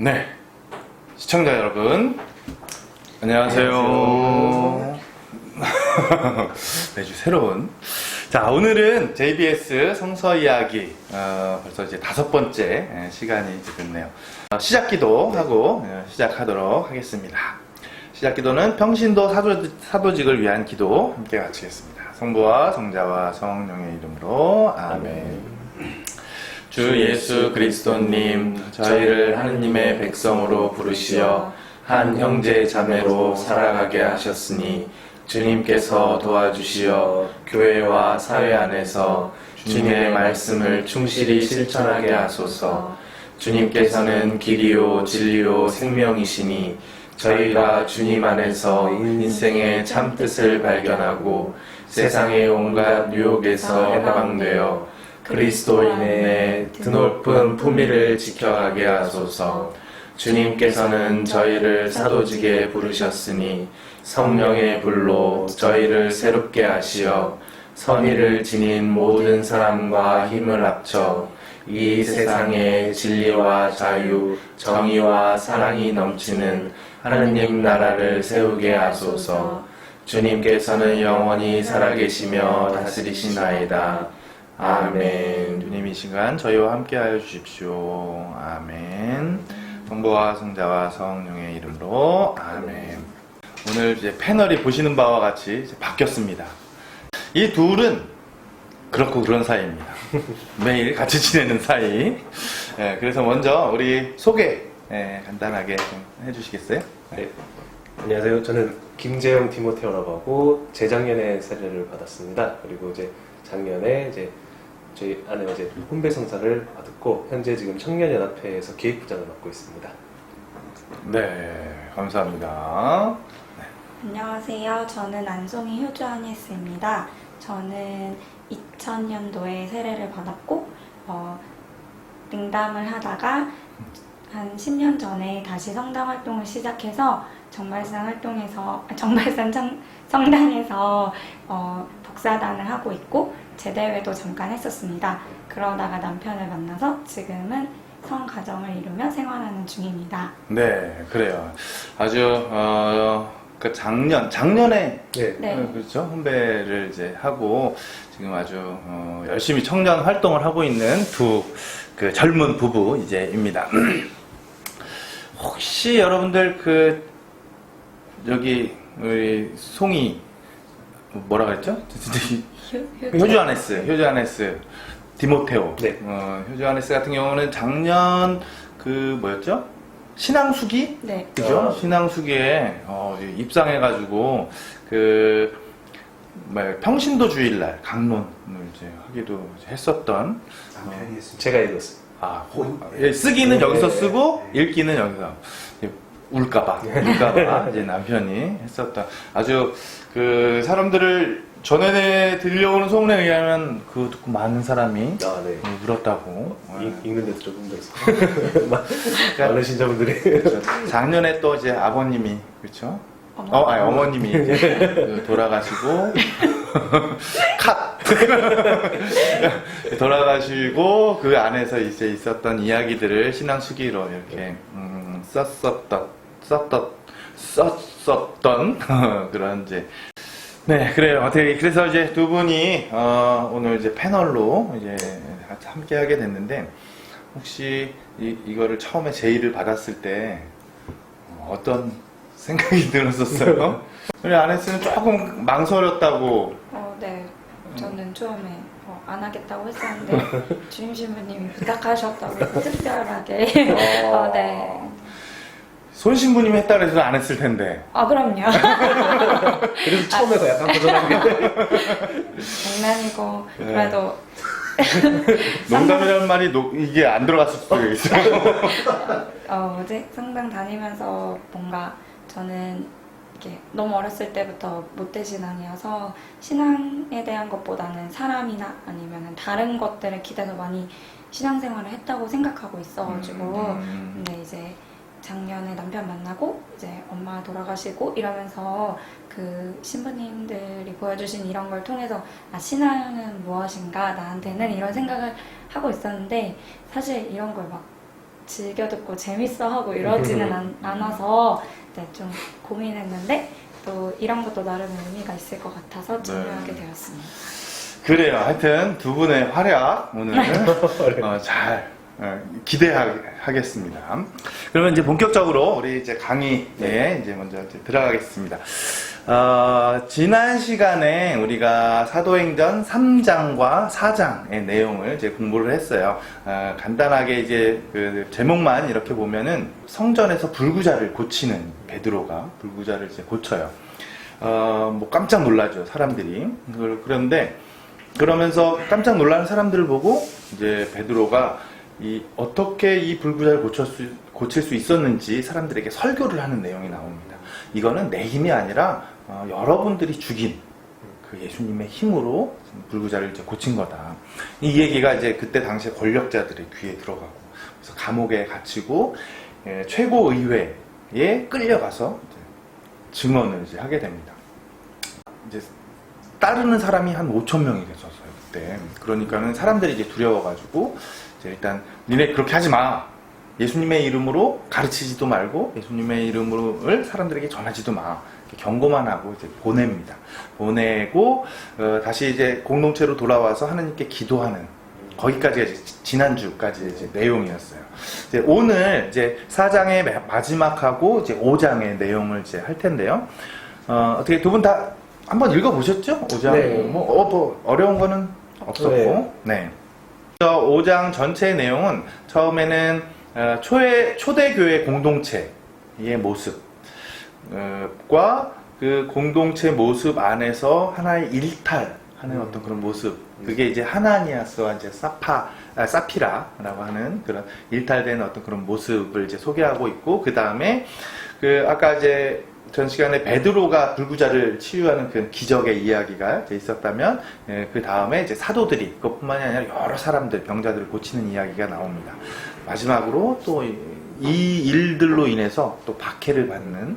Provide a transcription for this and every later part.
네. 시청자 여러분, 안녕하세요. 매주 새로운. 자, 오늘은 JBS 성서 이야기, 어, 벌써 이제 다섯 번째 예, 시간이 됐네요. 어, 시작 기도 하고 예, 시작하도록 하겠습니다. 시작 기도는 평신도 사도, 사도 직을 위한 기도 함께 마치겠습니다. 성부와 성자와 성령의 이름으로 아멘. 주 예수 그리스도님, 저희를 하느님의 백성으로 부르시어 한 형제 자매로 살아가게 하셨으니 주님께서 도와주시어 교회와 사회 안에서 주님의 말씀을 충실히 실천하게 하소서. 주님께서는 길이요 진리요 생명이시니 저희가 주님 안에서 인생의 참 뜻을 발견하고 세상의 온갖 유혹에서 해방되어 그리스도인의 드높은 품위를 지켜가게 하소서. 주님께서는 저희를 사도직에 부르셨으니 성령의 불로 저희를 새롭게 하시어 선의를 지닌 모든 사람과 힘을 합쳐 이 세상에 진리와 자유, 정의와 사랑이 넘치는 하느님 나라를 세우게 하소서. 주님께서는 영원히 살아계시며 다스리시나이다. 아멘. 주님 이 시간 저희와 함께하여 주십시오. 아멘. 성부와 성자와 성령의 이름으로 아멘. 오늘 이제 패널이 보시는 바와 같이 바뀌었습니다. 이 둘은 그렇고 그런 사이입니다. 매일 같이 지내는 사이. 예, 그래서 먼저 우리 소개 예, 간단하게 좀 해주시겠어요? 네. 안녕하세요. 저는 김재영 디모테오라고 하고 재작년에 세례를 받았습니다. 그리고 이제 작년에 이제 저희 아내가 이제 혼배 성사를 받았고 현재 지금 청년연합회에서 기획부장을 맡고 있습니다. 네, 감사합니다. 안녕하세요. 저는 안송이 효주 아니스입니다. 저는 2000년도에 세례를 받았고 어, 등담을 하다가 한 10년 전에 다시 성당 활동을 시작해서 정말산 활동에서 아, 정말산 청- 성당에서 어, 복사단을 하고 있고 제대회도 잠깐 했었습니다. 그러다가 남편을 만나서 지금은 성가정을 이루며 생활하는 중입니다. 네, 그래요. 아주 어, 그 작년 작년에 네. 네. 어, 그렇죠 혼배를 이제 하고 지금 아주 어, 열심히 청년 활동을 하고 있는 두 그 젊은 부부 이제입니다. 혹시 여러분들 그 여기 우리 송이 뭐라 그랬죠? 효주 아네스, 효주 아네스, 디모테오. 네. 어, 효주 아네스 같은 경우는 작년 그 뭐였죠? 신앙수기? 네. 그죠? 아. 신앙수기에 어, 입상해가지고 그 뭐야, 평신도 주일날 강론을 이제 하기도 했었던 제가 읽었어요. 아, 호- 예, 쓰기는 네. 여기서 쓰고 읽기는 여기서 울까봐 울까봐 이제 남편이 했었던 아주 그 사람들을 전에 들려오는 소문에 의하면 그 듣고 많은 사람이 아, 네. 어, 울었다고. 읽- 읽는데도 좀 힘들었어요. 많은 신자분들이. 그렇죠. 작년에 또 이제 아버님이 그렇죠. 어, 아니 어머님이 그 돌아가시고 컷 돌아가시고 그 안에서 이제 있었던 이야기들을 신앙 수기로 이렇게 음, 썼었던 썼던 썼었던 그런 이제 네 그래요 어떻게 그래서 이제 두 분이 어, 오늘 이제 패널로 이제 함께 하게 됐는데 혹시 이, 이거를 처음에 제의를 받았을 때 어, 어떤 생각이 들었었어요? 우리 아네스는 조금 망설였다고. 어, 네. 저는 처음에 어, 안 하겠다고 했었는데 주임 신부님이 부탁하셨다고 특별하게 어, 네. 손 신부님이 했다 그래서 안 했을 텐데. 아 그럼요. 그래서 처음에서 약간 고전한 게. 장난이고 네. 그래도 농담이라는 말이 노- 이게 안 들어갔을 수도 있어요. 어 뭐지 성당 다니면서 뭔가 저는 이렇게 너무 어렸을 때부터 모태신앙이어서 신앙에 대한 것보다는 사람이나 아니면 다른 것들에 기대서 많이 신앙생활을 했다고 생각하고 있어가지고 음. 근데 이제 작년에 남편 만나고 이제 엄마 돌아가시고 이러면서 그 신부님들이 보여주신 이런 걸 통해서 아 신앙은 무엇인가 나한테는 이런 생각을 하고 있었는데 사실 이런 걸 막 즐겨 듣고 재밌어 하고 이러지는 않, 않아서 네, 좀 고민했는데 또 이런 것도 나름의 의미가 있을 것 같아서 참여하게 되었습니다. 그래요. 하여튼 두 분의 활약 오늘 어, 잘 어, 기대하겠습니다. 그러면 이제 본격적으로 우리 이제 강의에 이제 먼저 이제 들어가겠습니다. 어, 지난 시간에 우리가 사도행전 3장과 4장의 내용을 이제 공부를 했어요. 어, 간단하게 이제 그 제목만 이렇게 보면은 성전에서 불구자를 고치는 베드로가 불구자를 이제 고쳐요. 어, 뭐 깜짝 놀라죠 사람들이. 그- 그런데 그러면서 깜짝 놀라는 사람들을 보고 이제 베드로가 이 어떻게 이 불구자를 고칠 수, 고칠 수 있었는지 사람들에게 설교를 하는 내용이 나옵니다. 이거는 내 힘이 아니라 어, 여러분들이 죽인 그 예수님의 힘으로 불구자를 이제 고친 거다. 이 얘기가 이제 그때 당시에 권력자들의 귀에 들어가고 그래서 감옥에 갇히고 예, 최고 의회에 끌려가서 이제 증언을 이제 하게 됩니다. 이제 따르는 사람이 한 5천 명이 계셨어요 그때. 그러니까는 사람들이 이제 두려워가지고 일단 니네 그렇게 하지 마. 예수님의 이름으로 가르치지도 말고 예수님의 이름을 사람들에게 전하지도 마. 경고만 하고 이제 보냅니다. 보내고 어, 다시 이제 공동체로 돌아와서 하나님께 기도하는 거기까지가 이제 지- 지난주까지 이제 내용이었어요. 이제 오늘 이제 4장의 마지막하고 이제 5장의 내용을 이제 할 텐데요. 어, 어떻게 두 분 다 한번 읽어보셨죠? 5장. 네. 뭐, 어, 뭐 어려운 거는 없었고. 네. 5장 전체 내용은 처음에는 어, 초대, 초대교회 공동체의 모습과 그 공동체 모습 안에서 하나의 일탈하는 음. 어떤 그런 모습. 그게 이제 하나니아스와 이제 사파, 아, 사피라라고 하는 그런 일탈된 어떤 그런 모습을 이제 소개하고 있고, 그 다음에 그 아까 이제 전 시간에 베드로가 불구자를 치유하는 그 기적의 이야기가 있었다면 예, 그 다음에 이제 사도들이 그것뿐만이 아니라 여러 사람들 병자들을 고치는 이야기가 나옵니다. 마지막으로 또 이 일들로 인해서 또 박해를 받는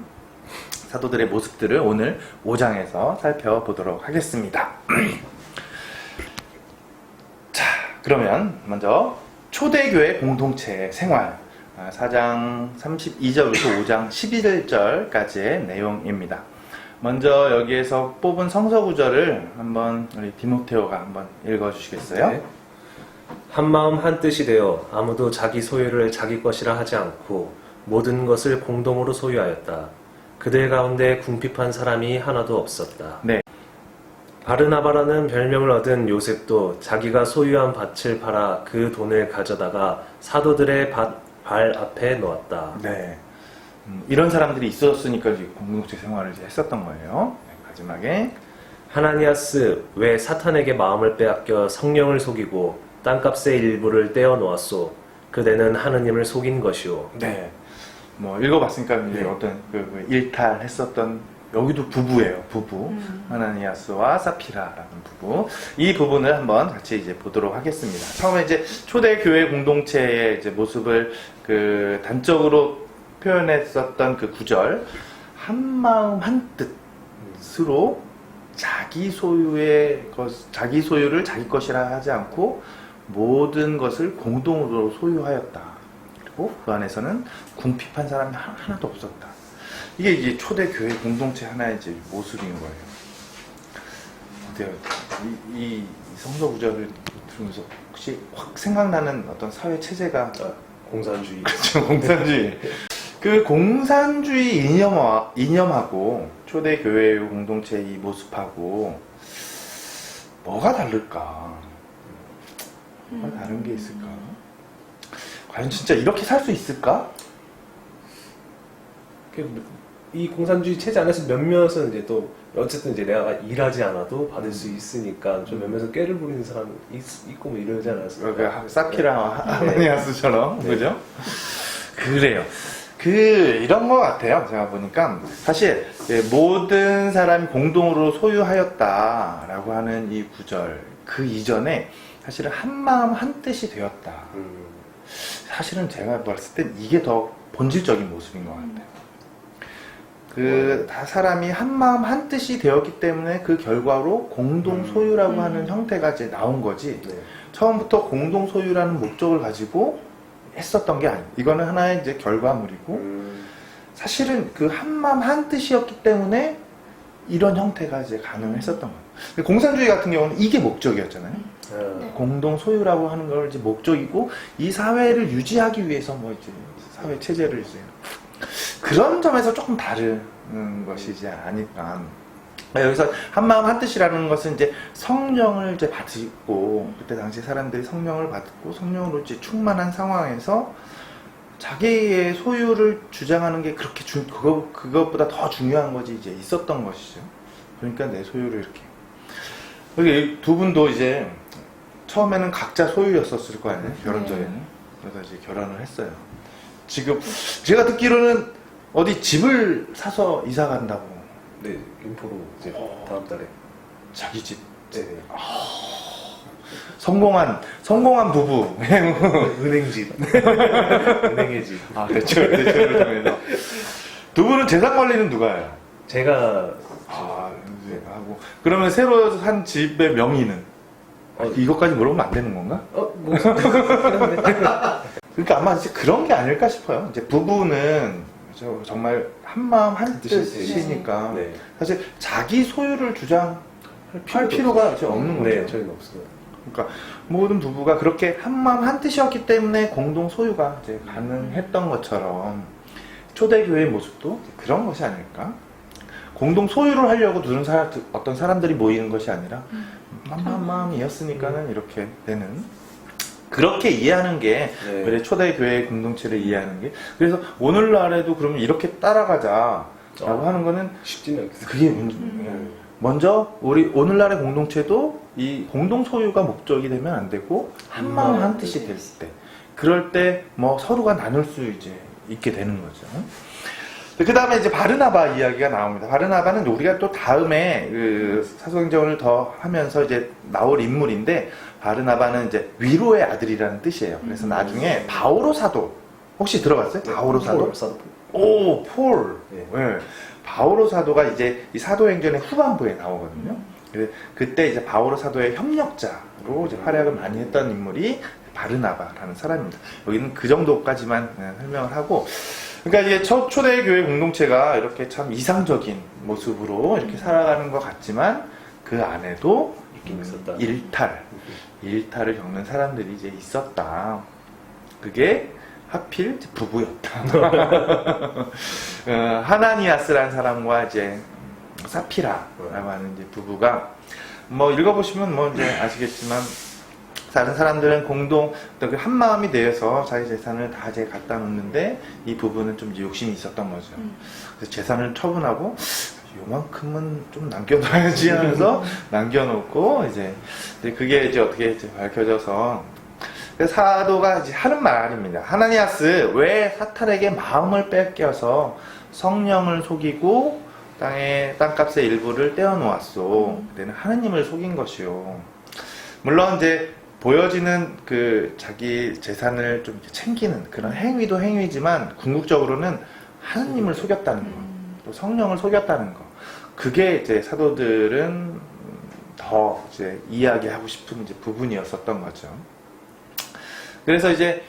사도들의 모습들을 오늘 5장에서 살펴보도록 하겠습니다. 자, 그러면 먼저 초대교회 공동체 생활 아, 4장 32절부터 5장 11절까지의 내용입니다. 먼저 여기에서 뽑은 성서 구절을 한번 우리 디모테오가 한번 읽어 주시겠어요? 네. 한 마음 한 뜻이 되어 아무도 자기 소유를 자기 것이라 하지 않고 모든 것을 공동으로 소유하였다. 그들 가운데 궁핍한 사람이 하나도 없었다. 네. 바르나바라는 별명을 얻은 요셉도 자기가 소유한 밭을 팔아 그 돈을 가져다가 사도들의 밭, 발 앞에 놓았다. 네. 음, 이런 사람들이 있었으니까 이제 공동체 생활을 이제 했었던 거예요. 네, 마지막에 하나니아스 왜 사탄에게 마음을 빼앗겨 성령을 속이고 땅값의 일부를 떼어 놓았소? 그대는 하느님을 속인 것이오. 네. 뭐 읽어봤으니까 이제 네. 어떤 그, 그 일탈했었던 여기도 부부예요. 부부 음. 하나니아스와 사피라라는 부부. 이 부분을 한번 같이 이제 보도록 하겠습니다. 처음에 이제 초대 교회 공동체의 이제 모습을 그 단적으로 표현했었던 그 구절 한 마음 한 뜻으로 자기 소유의 것, 자기 소유를 자기 것이라 하지 않고 모든 것을 공동으로 소유하였다. 그리고 그 안에서는 궁핍한 사람이 하- 하나도 없었다. 이게 이제 초대 교회 공동체 하나의 이제 모습인 거예요. 어때요? 이, 이 성서 구절을 들으면서 혹시 확 생각나는 어떤 사회 체제가 아, 공산주의. 그렇죠, 공산주의. 그 공산주의 이념화, 이념하고 초대 교회 공동체 이 모습하고 뭐가 다를까? 뭐가 다른 게 있을까? 과연 진짜 이렇게 살 수 있을까? 그, 이 공산주의 체제 안에서 몇몇은 이제 또 어쨌든 이제 내가 일하지 않아도 받을 수 있으니까 좀 몇몇은 꾀를 부리는 사람이 있, 있고 뭐 이러지 그 않았을까? 사키랑 하나니아스처럼 네. 그죠? 그래요. 그 이런 것 같아요. 제가 보니까 사실 예, 모든 사람이 공동으로 소유하였다라고 하는 이 구절 그 이전에 사실은 한 마음 한 뜻이 되었다. 음, 사실은 제가 봤을 땐 이게 더 본질적인 모습인 것 같아요. 그 다 사람이 한 마음 한 뜻이 되었기 때문에 그 결과로 공동 음. 소유라고 음. 하는 형태가 이제 나온 거지. 네. 처음부터 공동 소유라는 목적을 가지고 했었던 게 아니에요. 이거는 하나의 이제 결과물이고 음, 사실은 그 한 마음 한 뜻이었기 때문에 이런 형태가 이제 가능했었던 거예요. 공산주의 같은 경우는 이게 목적이었잖아요. 아, 네. 공동 소유라고 하는 걸 이제 목적이고 이 사회를 유지하기 위해서 뭐 이제 사회 체제를 이제 그런 점에서 조금 다른 것이지 아닐까. 여기서 한마음 한뜻이라는 것은 이제 성령을 이제 받고 그때 당시 사람들이 성령을 받고 성령으로 이제 충만한 상황에서 자기의 소유를 주장하는 게 그렇게 주, 그거 그것보다 더 중요한 것이 이제 있었던 것이죠. 그러니까 내 소유를 이렇게 여기 두 분도 이제 처음에는 각자 소유였었을 거 아니에요 결혼 네. 전에는 그래서 이제 결혼을 했어요. 지금 제가 듣기로는 어디 집을 사서 이사 간다고 네, 인포로 이제 다음 달에. 자기 집 네. 성공한 성공한 부부 은행집. 은행의 집. 아 대출 대출을 통해서 두 분은 재산 관리는 누가 해요? 제가 아 이제 하고 그러면 새로 산 집의 명의는 아, 어, 이것까지 물어보면 안 되는 건가? 어, 뭐, 그러니까 아마 이제 그런 게 아닐까 싶어요. 이제 부부는 저 정말 한 마음 한 뜻이니까 네. 사실 자기 소유를 주장할 필요도 필요가 이제 없는 거죠. 네, 저희는 없어요. 그러니까 모든 부부가 그렇게 한 마음 한 뜻이었기 때문에 공동 소유가 이제 가능했던 것처럼 초대교회의 모습도 그런 것이 아닐까? 공동 소유를 하려고 두는 사람, 어떤 사람들이 모이는 것이 아니라 한 마음이었으니까는 이렇게 되는 그렇게 이해하는 게 네. 그래 초대 교회의 공동체를 이해하는 게 그래서 오늘날에도 그러면 이렇게 따라가자라고 어. 하는 거는 쉽지는 않겠어요. 그게 먼저, 음. 먼저 우리 오늘날의 공동체도 이 공동 소유가 목적이 되면 안 되고 한 마음 한 뜻이 될때 그럴 때 뭐 서로가 나눌 수 이제 있게 되는 거죠. 그 다음에 이제 바르나바 이야기가 나옵니다. 바르나바는 우리가 또 다음에 그 사도행전을 더 하면서 이제 나올 인물인데 바르나바는 이제 위로의 아들이라는 뜻이에요. 그래서 음. 나중에 바오로 사도 혹시 들어봤어요? 바오로 사도? 오, 폴. 네. 예. 바오로 사도가 이제 이 사도행전의 후반부에 나오거든요. 그래- 그때 이제 바오로 사도의 협력자로 이제 활약을 많이 했던 인물이 바르나바라는 사람입니다. 여기는 그 정도까지만 예, 설명을 하고, 그러니까 이게 첫 초대 교회 공동체가 이렇게 참 이상적인 모습으로 이렇게 살아가는 것 같지만 그 안에도 있긴 있었다. 일탈, 일탈을 겪는 사람들이 이제 있었다. 그게 하필 부부였다. 어, 하나니아스라는 사람과 이제 사피라라고 하는 이제 부부가 뭐 읽어보시면 뭐 이제 아시겠지만 다른 사람들은 공동 어떤 그한 마음이 되어서 자기 재산을 다 이제 갖다 놓는데 이 부부는 좀 이제 욕심이 있었던 거죠. 음. 그래서 재산을 처분하고 요만큼은 좀 남겨놔야지 하면서 남겨놓고 이제 그게 이제 어떻게 이제 밝혀져서 사도가 이제 하는 말입니다. 하나니아스 왜 사탄에게 마음을 뺏겨서 성령을 속이고 땅의 땅값의 일부를 떼어 놓았소. 그때는 하느님을 속인 것이요. 물론 이제 보여지는 그 자기 재산을 좀 챙기는 그런 행위도 행위지만 궁극적으로는 하느님을 속였다는 거. 음. 또 성령을 속였다는 거. 그게 이제 사도들은 더 이제 이야기하고 싶은 이제 부분이었었던 거죠. 그래서 이제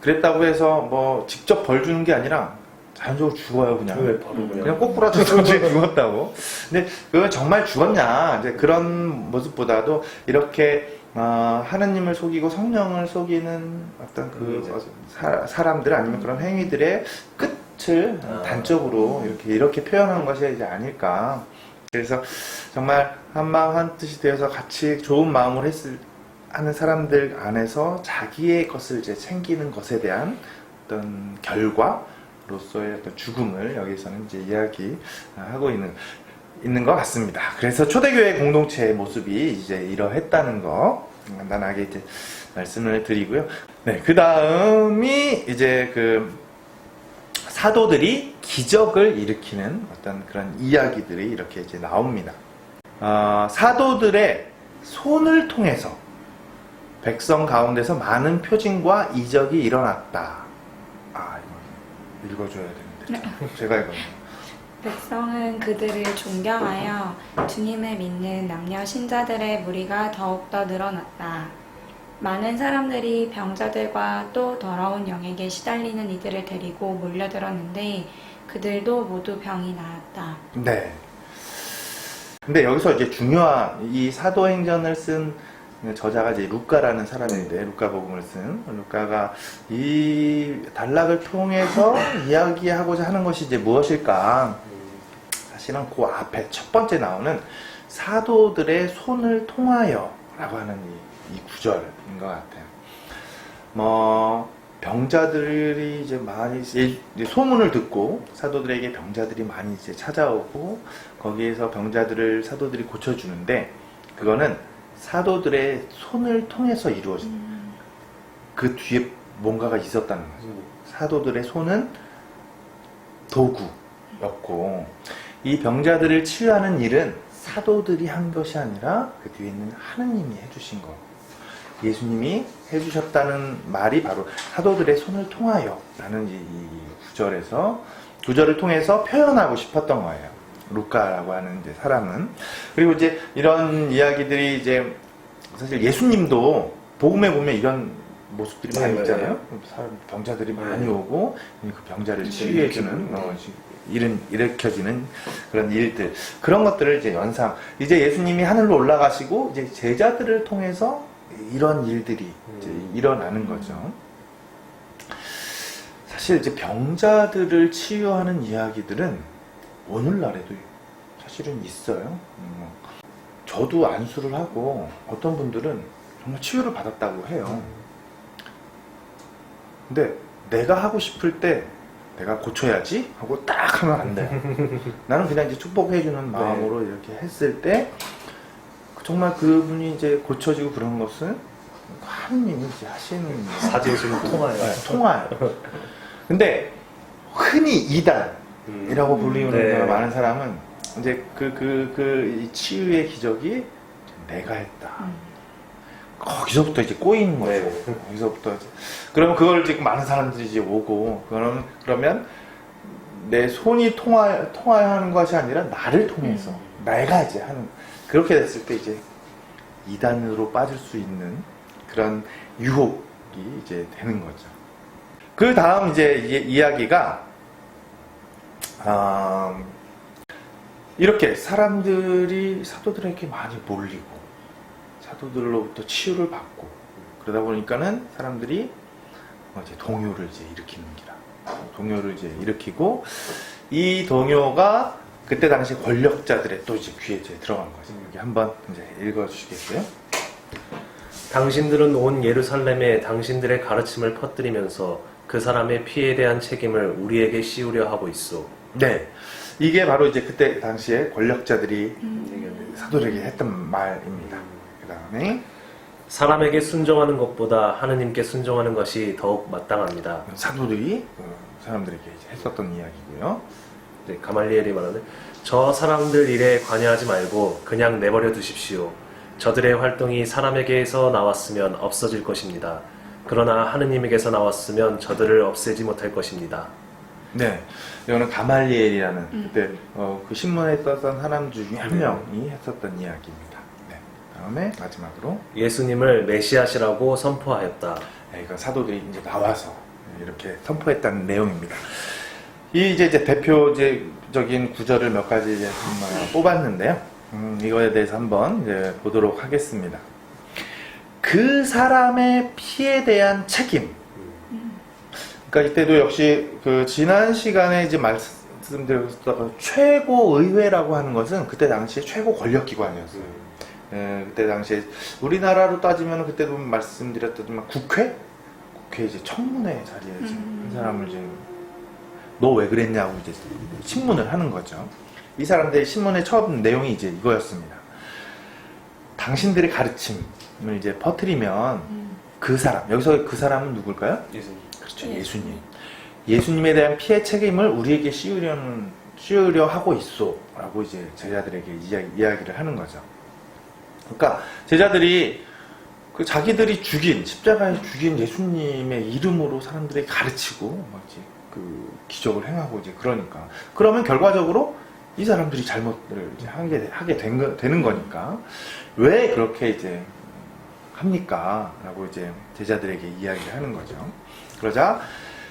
그랬다고 해서 뭐 직접 벌 주는 게 아니라 자연적으로 죽어요 그냥. 그냥. 그냥 꼬꾸라져서 이제 죽었다고. 근데 그건 정말 죽었냐? 이제 그런 모습보다도 이렇게 어, 하느님을 속이고 성령을 속이는 어떤 그 행위죠. 어, 사, 사람들 아니면 그런 행위들의 끝 을 아. 단적으로 이렇게 이렇게 표현한 것이 이제 아닐까. 그래서 정말 한 마음 한 뜻이 되어서 같이 좋은 마음으로 했을 하는 사람들 안에서 자기의 것을 이제 챙기는 것에 대한 어떤 결과로서의 어떤 죽음을 여기서는 이제 이야기하고 있는 있는 것 같습니다. 그래서 초대교회 공동체의 모습이 이제 이러했다는 거 간단하게 이제 말씀을 드리고요. 네, 그 다음이 이제 그 사도들이 기적을 일으키는 어떤 그런 이야기들이 이렇게 이제 나옵니다. 어, 사도들의 손을 통해서 백성 가운데서 많은 표징과 이적이 일어났다. 아, 이거 읽어줘야 되는데. 제가 이거는. 백성은 그들을 존경하여 주님을 믿는 남녀 신자들의 무리가 더욱더 늘어났다. 많은 사람들이 병자들과 또 더러운 영에게 시달리는 이들을 데리고 몰려들었는데 그들도 모두 병이 나았다. 네. 근데 여기서 이제 중요한 이 사도행전을 쓴 저자가 이제 루카라는 사람인데 루카 복음을 쓴 루카가 이 단락을 통해서 이야기하고자 하는 것이 이제 무엇일까? 사실은 그 앞에 첫 번째 나오는 사도들의 손을 통하여라고 하는 이, 이 구절인 것 같아요. 뭐 병자들이 이제 많이 이제 소문을 듣고 사도들에게 병자들이 많이 이제 찾아오고 거기에서 병자들을 사도들이 고쳐주는데 그거는 사도들의 손을 통해서 이루어진 그 뒤에 뭔가가 있었다는 거죠. 사도들의 손은 도구였고 이 병자들을 치유하는 일은 사도들이 한 것이 아니라 그 뒤에 있는 하느님이 해주신 거. 예수님이 해주셨다는 말이 바로 사도들의 손을 통하여라는 이, 이 구절에서 구절을 통해서 표현하고 싶었던 거예요. 루카라고 하는 이제 사람은 그리고 이제 이런 이야기들이 이제 사실 예수님도 복음에 보면 이런 모습들이 많이 네, 있잖아요. 사람 병자들이 많이 네. 오고 그 병자를 네, 치유해주는. 어, 일은 일으켜지는 그런 일들 그런 것들을 이제 연상 이제 예수님이 하늘로 올라가시고 이제 제자들을 통해서 이런 일들이 음. 일어나는 거죠. 사실 이제 병자들을 치유하는 이야기들은 오늘날에도 사실은 있어요. 음, 저도 안수를 하고 어떤 분들은 정말 치유를 받았다고 해요. 근데 내가 하고 싶을 때 내가 고쳐야지 하고 딱 하면 안 돼. 나는 그냥 이제 축복해주는 마음으로 이렇게 했을 때 정말 그분이 이제 고쳐지고 그런 것은 하느님이 이제 하시는 사진을 통하여. 네, 통화요. 근데 흔히 이단이라고 음. 불리우는 네. 많은 사람은 이제 그 그 그 치유의 기적이 내가 했다. 음. 거기서부터 이제 꼬이는 거죠. 네. 거기서부터 이제. 그러면 그걸 지금 많은 사람들이 이제 오고 그러면 그러면 내 손이 통하 통하여 하는 것이 아니라 나를 통해서 음. 내가 이제 하는 그렇게 됐을 때 이제 이단으로 빠질 수 있는 그런 유혹이 이제 되는 거죠. 그 다음 이제 이- 이야기가 아, 이렇게 사람들이 사도들에게 많이 몰리고 사도들로부터 치유를 받고 그러다 보니까는 사람들이 어, 이제 동요를 이제 일으키는 기라 동요를 이제 일으키고 이 동요가 그때 당시 권력자들의 또 이제 귀에 이제 들어간 거죠. 여기 한번 이제 읽어주시겠어요? 당신들은 온 예루살렘에 당신들의 가르침을 퍼뜨리면서 그 사람의 피에 대한 책임을 우리에게 씌우려 하고 있어. 네. 이게 바로 이제 그때 당시에 권력자들이 음. 사도들에게 했던 말입니다. 그 다음에 사람에게 순종하는 것보다 하느님께 순종하는 것이 더욱 마땅합니다. 사도들이 어, 사람들에게 했었던 이야기고요. 네, 가말리엘이 말하는 저 사람들 일에 관여하지 말고 그냥 내버려 두십시오. 저들의 활동이 사람에게서 나왔으면 없어질 것입니다. 그러나 하느님에게서 나왔으면 저들을 없애지 못할 것입니다. 네. 이거는 가말리엘이라는 음. 그때 어, 그 신문에 썼던 사람 중에 한 네. 명이 했었던 이야기입니다. 네. 다음에 마지막으로 예수님을 메시아시라고 선포하였다. 네, 이건 사도들이 이제 나와서 이렇게 선포했다는 내용입니다. 이 이제, 이제 대표적인 구절을 몇 가지 이제 좀, 어, 뽑았는데요. 음, 이거에 대해서 한번 이제 보도록 하겠습니다. 그 사람의 피에 대한 책임. 그러니까 이때도 역시 그 지난 시간에 이제 말씀드렸던 최고 의회라고 하는 것은 그때 당시에 최고 권력 기관이었어요. 예, 그때 당시에 우리나라로 따지면 그때도 말씀드렸던 국회? 국회 이제 청문회 자리에 지금 음. 한 사람을 이제 너 왜 그랬냐고 이제 신문을 하는 거죠. 이 사람들의 신문의 처음 내용이 이제 이거였습니다. 당신들의 가르침을 이제 퍼뜨리면 음. 그 사람 여기서 그 사람은 누굴까요? 예수님. 그렇죠 예 수님. 예수님. 예수님에 대한 피해 책임을 우리에게 씌우려는 씌우려 하고 있어라고 이제 제자들에게 이야기, 이야기를 하는 거죠. 그러니까 제자들이 그 자기들이 죽인 십자가에 죽인 예수님의 이름으로 사람들에게 가르치고 막 이제 그 기적을 행하고 이제 그러니까 그러면 결과적으로 이 사람들이 잘못을 이제 하게 하게 된 거, 되는 거니까 왜 그렇게 이제 합니까? 라고 이제 제자들에게 이야기를 하는 거죠. 그러자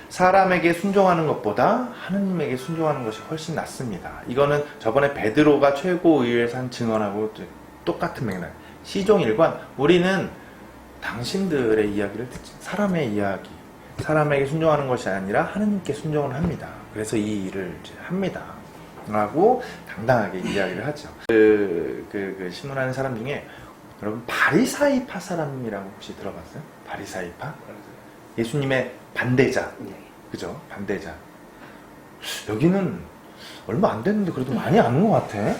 사람에게 순종하는 것보다 하느님에게 순종하는 것이 훨씬 낫습니다. 이거는 저번에 베드로가 최고 의회에서 한 증언하고 똑같은 맥락. 시종 일관 우리는 당신들의 이야기를 듣지 사람의 이야기 사람에게 순종하는 것이 아니라 하느님께 순종을 합니다. 그래서 이 일을 합니다. 라고 당당하게 이야기를 하죠. 그, 그, 그 신문하는 사람 중에 여러분 바리사이파 사람이라고 혹시 들어봤어요? 바리사이파? 예수님의 반대자. 네. 그죠? 반대자. 여기는 얼마 안 됐는데 그래도 많이 아는 것 같아.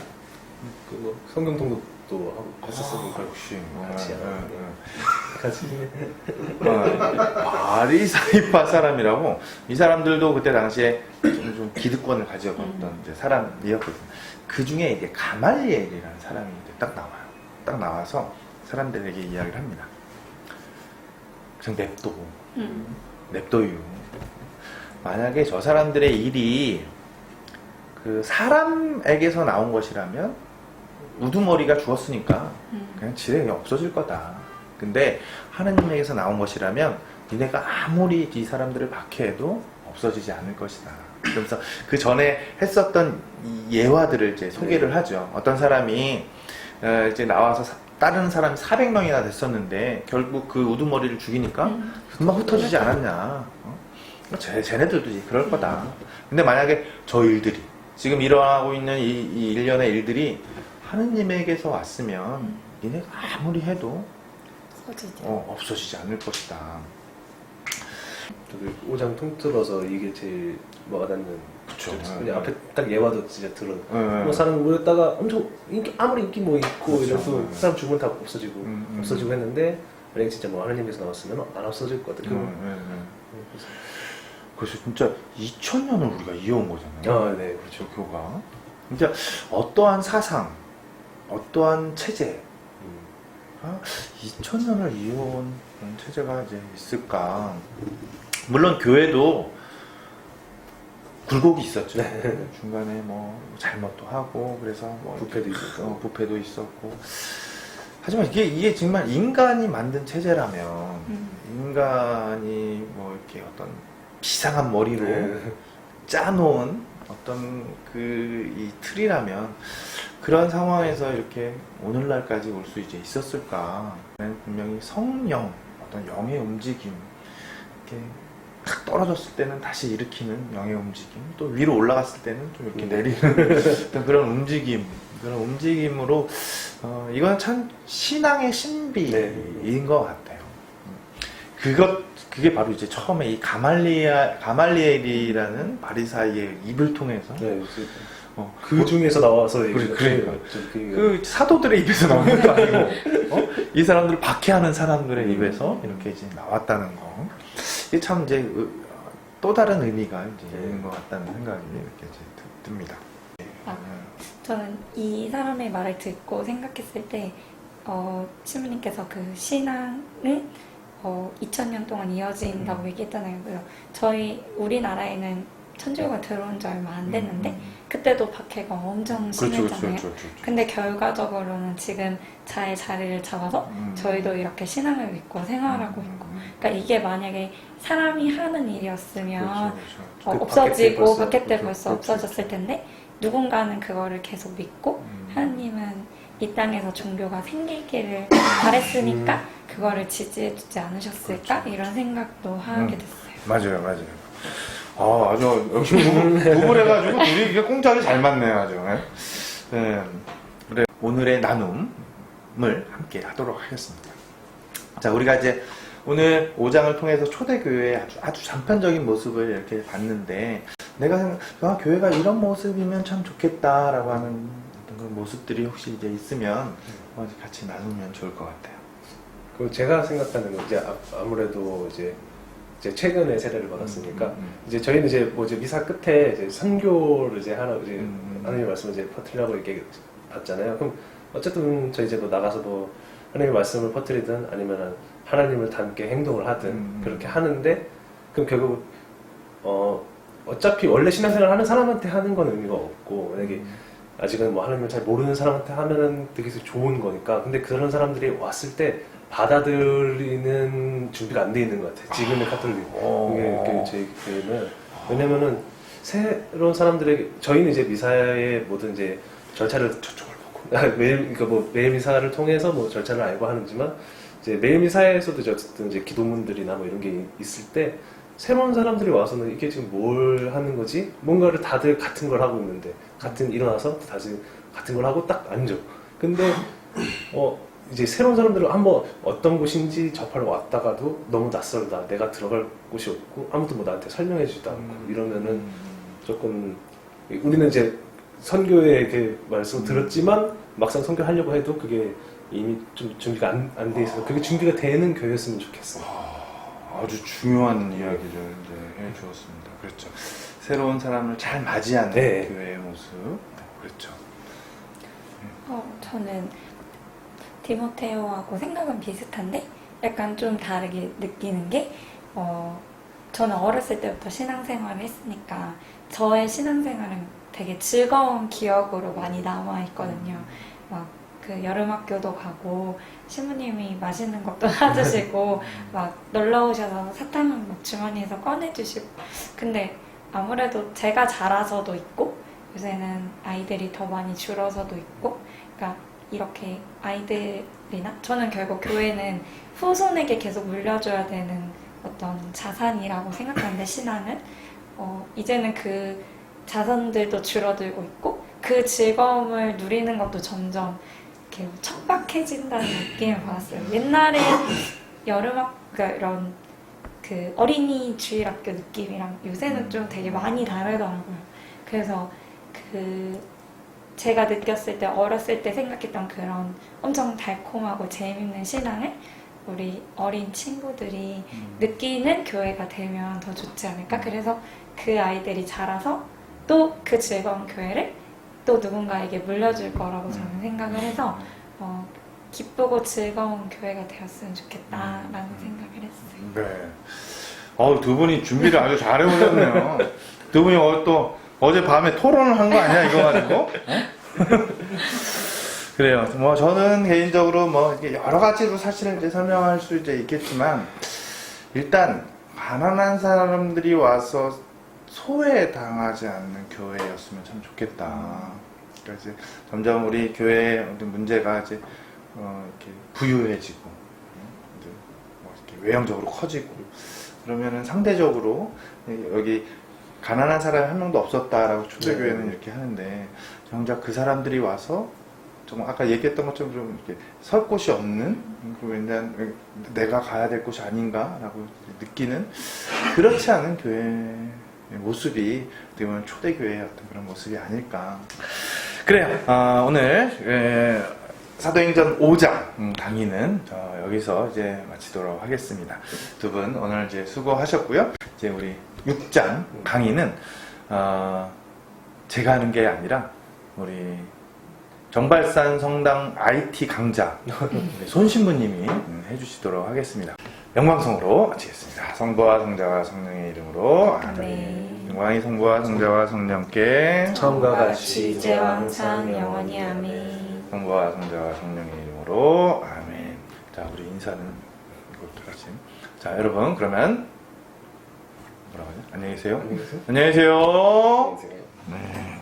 그뭐 성경 통독 도 하고 했었으니까 아, 역시. 같이 어, 하는 어, 같이 어. 바리사이파 사람이라고 이 사람들도 그때 당시에 좀, 좀 기득권을 가져갔던 이제 사람이었거든요. 그 중에 이제 가말리엘이라는 사람이 이제 딱 나와요. 딱 나와서 사람들에게 이야기를 합니다. 그냥 냅둬. 음. 냅둬요. 만약에 저 사람들의 일이 그 사람에게서 나온 것이라면 우두머리가 죽었으니까 음. 그냥 지뢰 그냥 없어질 거다. 근데 하느님에게서 나온 것이라면 니네가 아무리 이 사람들을 박해해도 없어지지 않을 것이다. 그러면서 그 전에 했었던 이 예화들을 이제 소개를 하죠. 어떤 사람이 어, 이제 나와서 사- 다른 사람이 400명이나 됐었는데 결국 그 우두머리를 죽이니까 음. 금방 흩어지지 않았냐. 어? 쟤, 쟤네들도 이제 그럴 거다. 근데 만약에 저 일들이, 지금 일어나고 있는 이, 이 일련의 일들이 하느님에게서 왔으면 니네가 아무리 해도 서지지. 어, 없어지지 않을 것이다. 저기 오장 통틀어서 이게 제일 와닿는 그쵸. 그냥 네, 앞에 딱 예화도 진짜 들어 네. 뭐 사람 모였다가 엄청 인기 아무리 인기 뭐 있고. 이래도 네. 그 사람 죽으면 다 없어지고 음, 음. 없어지고 했는데 만약에 진짜 뭐 하나님에서 나왔으면 안 없어질 것 같아. 음, 음, 음. 그래서 진짜 2000년을 우리가 이어온 거잖아요. 아, 네, 그렇죠. 저 교가. 진짜 어떠한 사상, 어떠한 체제, 음. 아, 2000년을 이어온 그런 체제가 이제 있을까. 물론 교회도 굴곡이 있었죠. 네. 중간에 뭐 잘못도 하고 그래서 뭐 부패도 있었고. 어, 부패도 있었고. 하지만 이게 이게 정말 인간이 만든 체제라면 음. 인간이 뭐 이렇게 어떤 비상한 머리로 네. 짜놓은 어떤 그 이 틀이라면 그런 상황에서 이렇게 오늘날까지 올 수 이제 있었을까? 분명히 성령, 어떤 영의 움직임, 이렇게 탁 떨어졌을 때는 다시 일으키는 영의 움직임, 또 위로 올라갔을 때는 좀 이렇게 음. 내리는 어떤 그런 움직임, 그런 움직임으로 어, 이건 참 신앙의 신비인 네. 것 같아요. 음. 그것 그게 바로 이제 처음에 이 가말리아 가말리엘이라는 바리사이의 입을 통해서 네, 그, 어, 그 중에서 나와서 그래, 얘기가 그러니까. 좀 그, 그 사도들의 입에서 나온 것도 아니고 어? 이 사람들을 박해하는 사람들의 음. 입에서 이렇게 이제 나왔다는 거 이게 참 이제 의- 또 다른 의미가 이제 네. 있는 것 같다는 생각이 이렇게 이제 드- 듭니다. 아. 저는 이 사람의 말을 듣고 생각했을 때, 어, 신부님께서 그 신앙은 어, 2000년 동안 이어진다고 음. 얘기했잖아요. 그래서 저희 우리나라에는 천주교가 들어온 지 얼마 안 됐는데, 음, 그때도 박해가 엄청 그렇죠, 그렇죠, 심했잖아요. 그렇죠, 그렇죠. 근데 결과적으로는 지금 잘 자리를 잡아서 음. 저희도 이렇게 신앙을 믿고 생활하고 음, 있고. 음, 그러니까 이게 만약에 사람이 하는 일이었으면 그렇죠, 그렇죠. 어, 그 없어지고 박해 때 그렇죠, 벌써 그렇죠. 없어졌을 텐데 누군가는 그거를 계속 믿고 음. 하나님은 이 땅에서 종교가 생기기를 바랬으니까 그거를 지지해주지 않으셨을까 이런 생각도 하게 음. 됐어요. 맞아요, 맞아요. 아, 아주 구분해가지고 둘이 이게 꽁짝이 잘 맞네요, 아주. 네. 그래 오늘의 나눔을 함께 하도록 하겠습니다. 자, 우리가 이제 오늘 5장을 통해서 초대교회의 아주, 아주 단편적인 모습을 이렇게 봤는데, 내가 생각, 아, 교회가 이런 모습이면 참 좋겠다라고 하는 그런 모습들이 혹시 이제 있으면 어, 같이 나누면 좋을 것 같아요. 그 제가 생각하는 건 이제 아- 아무래도 이제 이제 최근에 세례를 받았으니까 음, 음, 이제 저희는 이제 뭐 이제 미사 끝에 이제 선교를 이제 하나 이제 음. 하나님의 말씀을 이제 퍼뜨리라고 이렇게 받잖아요. 그럼 어쨌든 저희 이제 뭐 나가서 뭐 하나님의 말씀을 퍼뜨리든 아니면 하나님을 닮게 행동을 하든 음. 그렇게 하는데 그럼 결국 어 어차피 원래 신앙생활 하는 사람한테 하는 건 의미가 없고 만약에 음. 아직은 뭐 하나님을 잘 모르는 사람한테 하면은 되게 좋은 거니까. 근데 그런 사람들이 왔을 때 받아들이는 준비가 안 돼 있는 것 같아요. 지금의 카톨릭 어. 이게 그 저희 교회는 왜냐면은 새로운 사람들에게 저희는 이제 미사의 모든 이제 절차를 저쪽을 보고 아, 매일 그러니까 뭐 매일 미사를 통해서 뭐 절차를 알고 하는지만 이제 매일 미사에서도 이제 어쨌든 이제 기도문들이나 뭐 이런 게 있을 때 새로운 사람들이 와서는 이게 지금 뭘 하는 거지? 뭔가를 다들 같은 걸 하고 있는데 같은 일어나서 다들 같은 걸 하고 딱 앉아. 근데 어 이제 새로운 사람들을 한번 어떤 곳인지 접하러 왔다가도 너무 낯설다. 내가 들어갈 곳이 없고 아무도 뭐 나한테 설명해 주지도 않고 음. 이러면은 조금 우리는 이제 선교에 이렇게 말씀 을 들었지만 막상 선교 하려고 해도 그게 이미 좀 준비가 안안돼 있어서 그게 준비가 되는 교회였으면 좋겠어요. 아주 중요한 이야기를 이제 해주었습니다. 그렇죠. 새로운 사람을 잘 맞이하는 네. 교회의 모습. 그렇죠. 어, 저는 디모테오하고 생각은 비슷한데 약간 좀 다르게 느끼는 게 어, 저는 어렸을 때부터 신앙생활을 했으니까 저의 신앙생활은 되게 즐거운 기억으로 많이 남아 있거든요. 막 그 여름학교도 가고 신부님이 맛있는 것도 사주시고 막 놀러 오셔서 사탕을 막 주머니에서 꺼내주시고 근데 아무래도 제가 자라서도 있고 요새는 아이들이 더 많이 줄어서도 있고 그러니까 이렇게 아이들이나 저는 결국 교회는 후손에게 계속 물려줘야 되는 어떤 자산이라고 생각하는데 신앙은 어, 이제는 그 자산들도 줄어들고 있고 그 즐거움을 누리는 것도 점점 이렇게 척박해진다는 느낌을 받았어요. 옛날에 여름학 그러니까 이런 그 어린이 주일학교 느낌이랑 요새는 좀 되게 많이 다르더라고요. 그래서 그 제가 느꼈을 때 어렸을 때 생각했던 그런 엄청 달콤하고 재밌는 신앙을 우리 어린 친구들이 느끼는 교회가 되면 더 좋지 않을까? 그래서 그 아이들이 자라서 또 그 즐거운 교회를 또 누군가에게 물려줄 거라고 저는 생각을 해서 어, 기쁘고 즐거운 교회가 되었으면 좋겠다라는 생각을 했어요. 네. 어우, 두 분이 준비를 아주 잘 해오셨네요. 두 분이 어, 또 어제 밤에 토론을 한 거 아니야, 이거 가지고? 어? 그래요. 뭐, 저는 개인적으로 뭐, 이게 여러 가지로 사실은 이제 설명할 수 이제 있겠지만, 일단, 가난한 사람들이 와서 소외당하지 않는 교회였으면 참 좋겠다. 그러니까 이제 점점 우리 교회의 어떤 문제가 이제, 어, 이렇게 부유해지고, 어, 이제 뭐 이렇게 외형적으로 커지고, 그러면은 상대적으로 여기 가난한 사람이 한 명도 없었다라고 초대교회는 네. 이렇게 하는데 정작 그 사람들이 와서 좀 아까 얘기했던 것처럼 좀 이렇게 설 곳이 없는 그 왠지 내가 가야 될 곳이 아닌가라고 느끼는 그렇지 않은 교회의 모습이 어떻게 보면 초대교회의 어떤 그런 모습이 아닐까. 그래요. 아, 오늘 에, 사도행전 5장 음, 강의는 어, 여기서 이제 마치도록 하겠습니다. 두 분 오늘 이제 수고하셨고요. 이제 우리 6장 강의는 어, 제가 하는 게 아니라 우리 정발산 성당 IT 강자 우리 손신부님이 음, 해주시도록 하겠습니다. 영광성으로 마치겠습니다. 성부와 성자와 성령의 이름으로 아멘. 아멘. 영광이 성부와 성자와 성령께 처음과 같이 이제와 항상 영원히 아멘. 성부와 성자와 성령의 이름으로 아멘. 자 우리 인사는 이것도 같이. 자 여러분 그러면 뭐라고 하죠? 안녕히 계세요. 안녕히 계세요. 안녕히 계세요. 안녕히 계세요. 네.